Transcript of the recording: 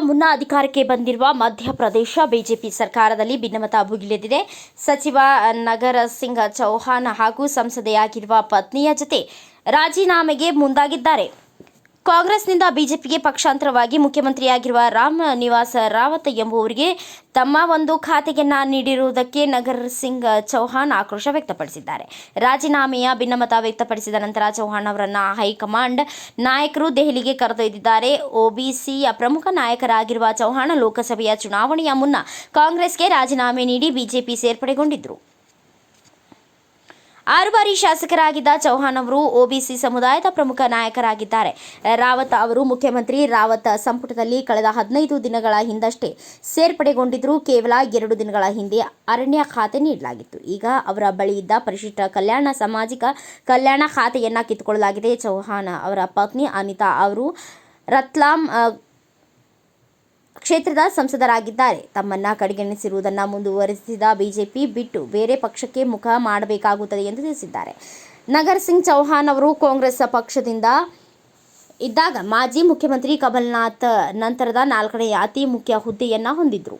ಮುನ್ನ ಅಧಿಕಾರಕ್ಕೆ ಬಂದಿರುವ ಮಧ್ಯಪ್ರದೇಶ ಬಿಜೆಪಿ ಸರ್ಕಾರದಲ್ಲಿ ಭಿನ್ನಮತ ಭುಗಿಲೆದಿದೆ ಸಚಿವ ನಗರ ಸಿಂಗ್ ಚೌಹಾಣ್ ಹಾಗೂ ಸಂಸದೆಯಾಗಿರುವ ಪತ್ನಿಯ ಜತೆ ರಾಜೀನಾಮೆಗೆ ಮುಂದಾಗಿದ್ದಾರೆ. ಕಾಂಗ್ರೆಸ್ನಿಂದ ಬಿಜೆಪಿಗೆ ಪಕ್ಷಾಂತರವಾಗಿ ಮುಖ್ಯಮಂತ್ರಿಯಾಗಿರುವ ರಾಮ್ ನಿವಾಸ್ ರಾವತ್ ಎಂಬುವರಿಗೆ ತಮ್ಮ ಒಂದು ಖಾತೆಯನ್ನ ನೀಡಿರುವುದಕ್ಕೆ ನಗರ್ ಸಿಂಗ್ ಚೌಹಾಣ್ ಆಕ್ರೋಶ ವ್ಯಕ್ತಪಡಿಸಿದ್ದಾರೆ. ರಾಜೀನಾಮೆಯ ಭಿನ್ನಮತ ವ್ಯಕ್ತಪಡಿಸಿದ ನಂತರ ಚೌಹಾಣ್ ಅವರನ್ನ ಹೈಕಮಾಂಡ್ ನಾಯಕರು ದೆಹಲಿಗೆ ಕರೆದೊಯ್ದಿದ್ದಾರೆ. ಒಬಿಸಿಯ ಪ್ರಮುಖ ನಾಯಕರಾಗಿರುವ ಚೌಹಾಣ್ ಲೋಕಸಭೆಯ ಚುನಾವಣೆಯ ಮುನ್ನ ಕಾಂಗ್ರೆಸ್ಗೆ ರಾಜೀನಾಮೆ ನೀಡಿ ಬಿಜೆಪಿ ಸೇರ್ಪಡೆಗೊಂಡಿದ್ದರು ಆರು ಬಾರಿ ಶಾಸಕರಾಗಿದ್ದ ಚೌಹಾಣ್ ಅವರು ಒಬಿಸಿ ಸಮುದಾಯದ ಪ್ರಮುಖ ನಾಯಕರಾಗಿದ್ದಾರೆ. ರಾವತ್ ಅವರು ಮುಖ್ಯಮಂತ್ರಿ ರಾವತ್ ಸಂಪುಟದಲ್ಲಿ ಕಳೆದ ಹದಿನೈದು ದಿನಗಳ ಹಿಂದಷ್ಟೇ ಸೇರ್ಪಡೆಗೊಂಡಿದ್ದರೂ ಕೇವಲ ಎರಡು ದಿನಗಳ ಹಿಂದೆ ಅರಣ್ಯ ಖಾತೆ ನೀಡಲಾಗಿತ್ತು. ಈಗ ಅವರ ಬಳಿ ಇದ್ದ ಪರಿಶಿಷ್ಟ ಕಲ್ಯಾಣ ಸಾಮಾಜಿಕ ಕಲ್ಯಾಣ ಖಾತೆಯನ್ನು ಕಿತ್ತುಕೊಳ್ಳಲಾಗಿದೆ. ಚೌಹಾಣ್ ಅವರ ಪತ್ನಿ ಅನಿತಾ ಅವರು ರತ್ಲಾಂ ಕ್ಷೇತ್ರದ ಸಂಸದರಾಗಿದ್ದಾರೆ. ತಮ್ಮನ್ನ ಕಡೆಗಣಿಸಿರುವುದನ್ನು ಮುಂದುವರೆಸಿದ ಬಿಜೆಪಿ ಬಿಟ್ಟು ಬೇರೆ ಪಕ್ಷಕ್ಕೆ ಮುಖ ಮಾಡಬೇಕಾಗುತ್ತದೆ ಎಂದು ತಿಳಿಸಿದ್ದಾರೆ. ನಗರ್ ಸಿಂಗ್ ಚೌಹಾಣ್ ಅವರು ಕಾಂಗ್ರೆಸ್ ಪಕ್ಷದಿಂದ ಇದ್ದಾಗ ಮಾಜಿ ಮುಖ್ಯಮಂತ್ರಿ ಕಮಲ್ನಾಥ್ ನಂತರದ ನಾಲ್ಕನೇ ಅತಿ ಮುಖ್ಯ ಹುದ್ದೆಯನ್ನ ಹೊಂದಿದ್ರು.